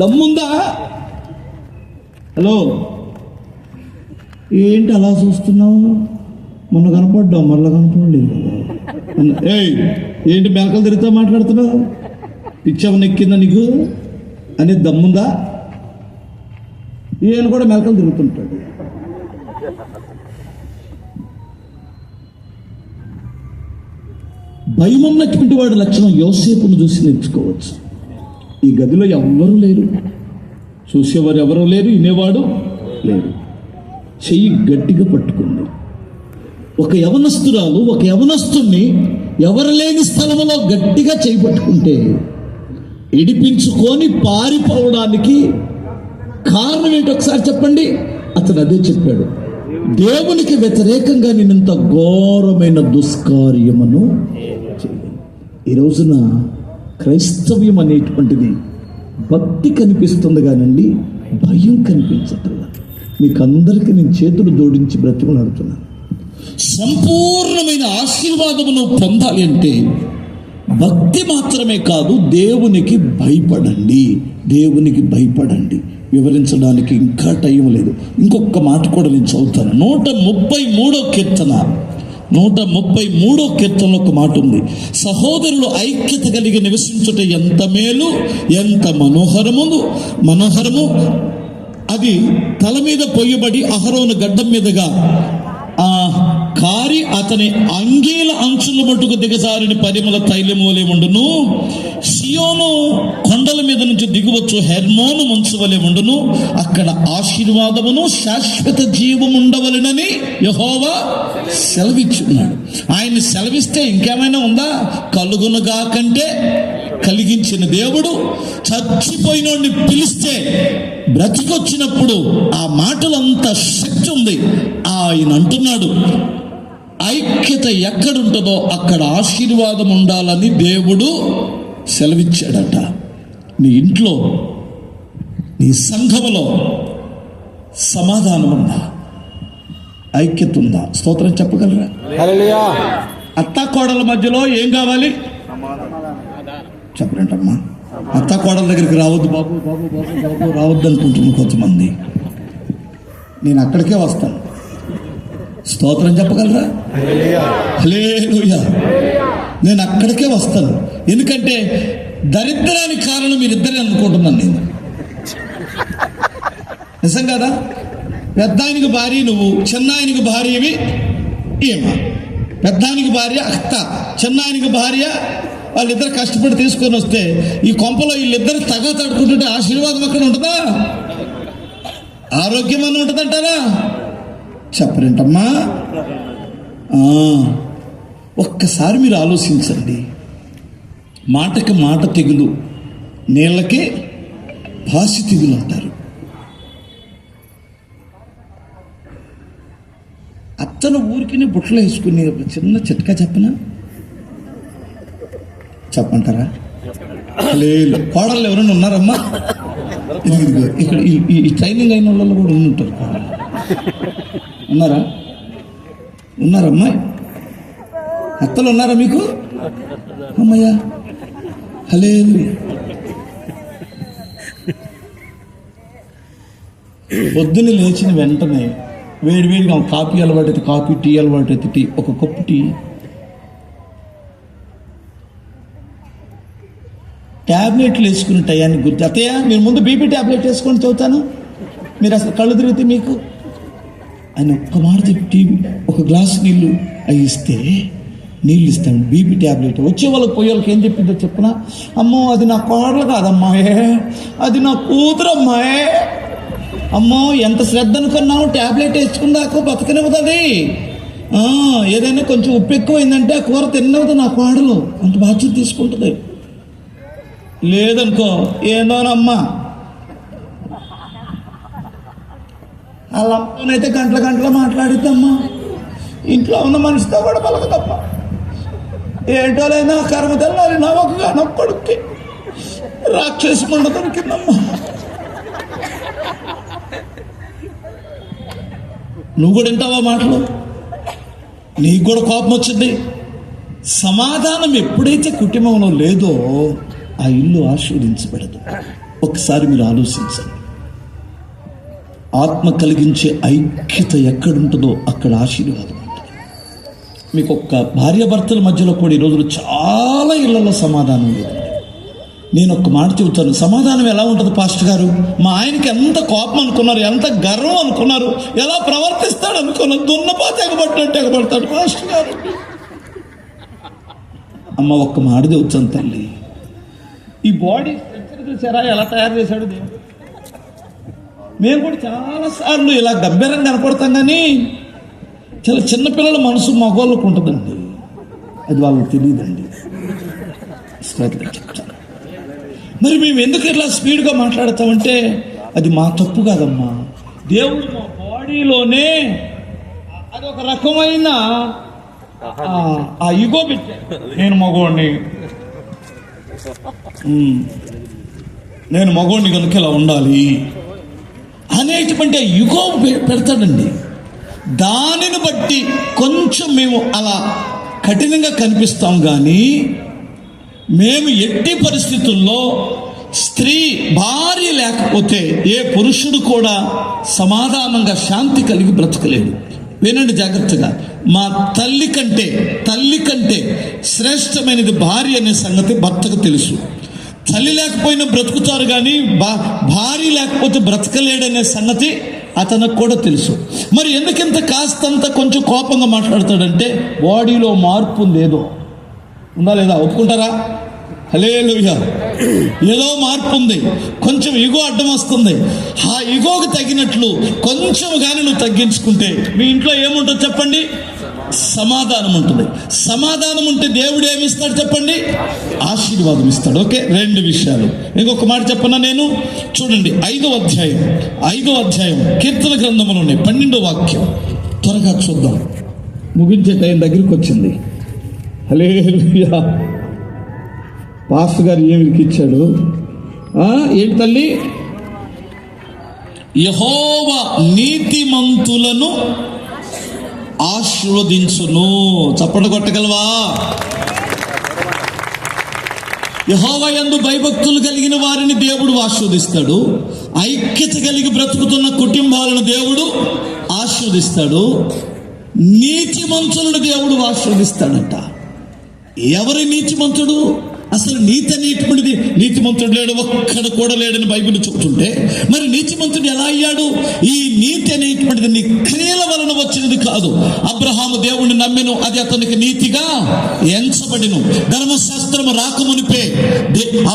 దమ్ముందా? హలో? ఏంటి అలా చూస్తున్నావు? మొన్న కనపడ్డావు మళ్ళీ కనపడలేదు ఏయ్ ఏంటి మెలకలు తిరుగుతా మాట్లాడుతున్నావు? పిచ్చవన్ నెక్కిందా నీకు? అనే దమ్ముందా? ఈయన కూడా మెలకలు తిరుగుతుంటాడు. భయం ఉన్నటువంటి వాడి లక్షణం యోసేపును చూసి నేర్చుకోవచ్చు. ఈ గదిలో ఎవ్వరూ లేరు. చూసేవారు ఎవరూ లేరు వినేవాడు లేరు చెయ్యి గట్టిగా పట్టుకుంది. ఒక యవనస్తురాలు ఒక యవనస్తుణ్ణి ఎవరు లేని స్థలంలో గట్టిగా చేయి పట్టుకుంటే ఇడిపించుకొని పారిపోవడానికి కారణం ఏంటి ఒకసారి చెప్పండి? అతను అదే చెప్పాడు. దేవునికి వ్యతిరేకంగా నేనంత ఘోరమైన దుష్కార్యమును చేయలేదు. ఈ రోజున క్రైస్తవ్యం అనేటువంటిది భక్తి కనిపిస్తుంది కానండి భయం కనిపించట్లేదు మీకు అందరికీ నేను చేతులు జోడించి బ్రతుకులాడుతున్నాను సంపూర్ణమైన ఆశీర్వాదమును పొందాలి అంటే భక్తి మాత్రమే కాదు దేవునికి భయపడండి. దేవునికి భయపడండి. వివరించడానికి ఇంకా టైం లేదు. ఇంకొక మాట కూడా నేను చదువుతాను. నూట ముప్పై మూడో కీర్తన. నూట ముప్పై మూడో కీర్తనలో ఒక మాట ఉంది. సహోదరులు ఐక్యత కలిగి నివసించుట ఎంత మేలు ఎంత మనోహరము మనోహరము. అది తల మీద పొయ్యబడి అహరోను గడ్డం మీదుగా ఆ కారి అతని అంగీల అంచుల మట్టుకు దిగజారిన పరిమళ తైలము వలె ఉండును. సియోను కొండల మీద నుంచి దిగువచ్చు హెర్మోను మంచు వలె ఉండును. అక్కడ ఆశీర్వాదమును శాశ్వత జీవం ఉండవలెనని యహోవా సెలవిచ్చున్నాడు. ఆయన సెలవిస్తే ఇంకేమైనా ఉందా? కలుగునుగా కంటే కలిగించిన దేవుడు చచ్చిపోయినోడిని పిలిస్తే బ్రతికొచ్చినప్పుడు ఆ మాటలంత శక్తి ఉంది. ఆయన అంటున్నాడు ఐక్యత ఎక్కడుంటుందో అక్కడ ఆశీర్వాదం ఉండాలని దేవుడు సెలవిచ్చాడట. నీ ఇంట్లో నీ సంఘములో సమాధానం ఉందా ఐక్యత ఉందా స్తోత్రం చెప్పగలరా? హల్లెలూయా. అత్త కోడల మధ్యలో ఏం కావాలి? చెప్పరంటమ్మా అత్త కోడల దగ్గరికి రావద్దు బాబు బాబు బాబు బాబు రావద్దు అనుకుంటున్నాను కొంతమంది. నేను అక్కడికే వస్తాను. స్తోత్రం చెప్పగలరా? నేను అక్కడికే వస్తాను. ఎందుకంటే దరిద్రానికి కారణం మీరిద్దరే అనుకుంటున్నాను నేను. నిజం కదా? పెద్ద ఆయనకి భార్య నువ్వు చిన్న ఆయనకి భార్యవి ఏమా? పెద్ద ఆయనకి భార్య అత్త చిన్న ఆయనకి భార్య వాళ్ళిద్దరు కష్టపడి తీసుకొని వస్తే ఈ కొంపలో వీళ్ళిద్దరు తగ తడుకుంటుంటే ఆశీర్వాదం అక్కడ ఉంటుందా? ఆరోగ్యం అని ఉంటుందంటారా? చెప్పరేంటమ్మా? ఆ, ఒక్కసారి మీరు ఆలోచించండి. మాటకి మాట తెగులు నీళ్ళకే భాష తెగులు అంటారు. అత్తను ఊరికినే బుట్టలు వేసుకుని ఒక చిన్న చిట్కా చెప్పనా? చెప్పంటారా లేదు. కోడళ్ళు ఎవరైనా ఉన్నారమ్మా? ఇక్కడ ఈ- ఈ- ట్రైనింగ్ అయిన వాళ్ళు కూడా ఉంటారు ఉన్నారా? ఉన్నారమ్మా? అత్తలు ఉన్నారా మీకు? అమ్మయ్యా. హలేదు పొద్దున్న లేచిన వెంటనే వేడి వేడిగా కాఫీ అలవాటు అయితే కాఫీ టీ అలవాటు అయితే టీ ఒక కప్పు టీ. ట్యాబ్లెట్లు వేసుకునే టయానికి గుర్తు అత్తయ్య మీరు ముందు బీపీ ట్యాబ్లెట్ వేసుకొని చదువుతాను. మీరు అసలు కళ్ళు తిరిగితే మీకు ఆయన ఒక్క మాట చెప్పి టీ ఒక గ్లాస్ నీళ్ళు అవి ఇస్తే నీళ్ళు ఇస్తాను. బీపీ ట్యాబ్లెట్ వచ్చే వాళ్ళకి పోయే వాళ్ళకి ఏం చెప్పిందో చెప్పిన? అమ్మో అది నా కోడలు కాదమ్మాయే అది నా కూతురమ్మాయే అమ్మో ఎంత శ్రద్ధ అనుకున్నావు ట్యాబ్లెట్ వేసుకుందాక బతకనివ్వదది. ఏదైనా కొంచెం ఉప్పు ఎక్కువైందంటే ఆ కూర తిన్నవదు నా కోడలు. అంత బాధ్యత తీసుకుంటుంది. లేదనుకో ఏందోనమ్మా? వాళ్ళ అమ్మనైతే గంటల గంటల మాట్లాడిద్దమ్మా. ఇంట్లో ఉన్న మనిషితో కూడా పలకదమ్మా. ఏటోలైనా కర్మ తెల్లారి నవ్వకగా నొక్కడుక్కి రాక్షసి మండ దొరికిందమ్మా. నువ్వు కూడా వింటావా మాటలు? నీకు కూడా కోపం వచ్చింది? సమాధానం ఎప్పుడైతే కుటుంబంలో లేదో ఆ ఇల్లు ఆశీర్వదించబడదు. ఒకసారి మీరు ఆలోచించండి. ఆత్మ కలిగించే ఐక్యత ఎక్కడుంటుందో అక్కడ ఆశీర్వాదం ఉంటుంది. మీకు ఒక్క భార్యాభర్తల మధ్యలో కూడా ఈ రోజులు చాలా ఇళ్ళలో సమాధానం లేదు. నేను ఒక్క మాట చెబుతాను సమాధానం ఎలా ఉంటుంది పాస్టర్ గారు? మా ఆయనకి ఎంత కోపం అనుకున్నారు ఎంత గర్వం అనుకున్నారు ఎలా ప్రవర్తిస్తాడు అనుకున్నారు దున్నపాత ఎగబట్టినట్టు ఎగబడతాడు పాస్టర్ గారు. అమ్మ ఒక్క మాట చెబుతాను తల్లి ఈ బాడీ స్ట్రక్చర్ చూసారా ఎలా తయారు చేశాడు దేవుడు? మేము కూడా చాలా సార్లు ఇలా గంభీరంగా కనపడతాం కానీ చాలా చిన్నపిల్లల మనసు మగవాళ్ళకు ఉంటుందండి. అది వాళ్ళకి తెలియదండి. చెప్తాను. మరి మేము ఎందుకు ఇట్లా స్పీడ్గా మాట్లాడతామంటే అది మా తప్పు కాదమ్మా. దేవుడు మా బాడీలోనే అది ఒక రకమైన ఆ- ఇగో పెట్టాడు. నేను మగవాడిని నేను మగోడిని కనుక ఇలా ఉండాలి. అనేటువంటి ఆ పె- పెడతాడండి. దానిని బట్టి కొంచెం మేము అలా కఠినంగా కనిపిస్తాం కానీ మేము ఎట్టి పరిస్థితుల్లో స్త్రీ భార్య లేకపోతే ఏ పురుషుడు కూడా సమాధానంగా శాంతి కలిగి బ్రతకలేడు. వినండి జాగ్రత్తగా మా తల్లి కంటే తల్లి కంటే శ్రేష్టమైనది భార్య అనే సంగతి భర్తకు తెలుసు. తల్లి లేకపోయినా బ్రతుకుతారు కానీ బా భార్య లేకపోతే బ్రతకలేడనే సంగతి అతనికి కూడా తెలుసు. మరి ఎందుకింత కాస్తంత కొంచెం కోపంగా మాట్లాడతాడంటే బాడీలో మార్పు లేదో. ఉందా లేదా? ఒప్పుకుంటారా? హలేలుయా ఏదో మార్పు ఉంది. కొంచెం ఇగో అడ్డం వస్తుంది. ఆ ఇగోకు తగినట్లు కొంచెం కానీ నువ్వు తగ్గించుకుంటే మీ ఇంట్లో ఏముంటుంది చెప్పండి? సమాధానం ఉంటుంది. సమాధానం ఉంటే దేవుడు ఏమి ఇస్తాడు చెప్పండి? ఆశీర్వాదం ఇస్తాడు. ఓకే రెండు విషయాలు. ఇంకొక మాట చెప్పనా నేను? చూడండి ఐదో అధ్యాయం ఐదో అధ్యాయం కీర్తన గ్రంథంలో ఉన్నాయి. పన్నెండో వాక్యం. త్వరగా చూద్దాం. ముగించే టైం దగ్గరికి వచ్చింది. హలే పాస్ గారు ఏమికి ఇచ్చాడు? ఏంటి తల్లి? యహోవ నీతిమంతులను ఆశీర్వదించును. చప్పట కొట్టగలవా? యహోవయందు భయభక్తులు కలిగిన వారిని దేవుడు ఆశీర్వదిస్తాడు. ఐక్యత కలిగి బ్రతుకుతున్న కుటుంబాలను దేవుడు ఆశీర్వదిస్తాడు. నీతిమంతులను దేవుడు ఆశ్వదిస్తాడంట ఎవరి నీతిమంతుడు? అసలు నీతి అనేటువంటిది నీతిమంతుడు లేడు ఒక్కడు కూడా లేడని బైబిల్ చెబుతుంటే మరి నీతిమంతుడు ఎలా అయ్యాడు? ఈ నీతి అనేటువంటిది నీ క్రియల వలన వచ్చినది కాదు. అబ్రహాము దేవుణ్ణి నమ్మిను అది అతనికి నీతిగా ఎంచబడిను. ధర్మశాస్త్రము రాకమునిపే.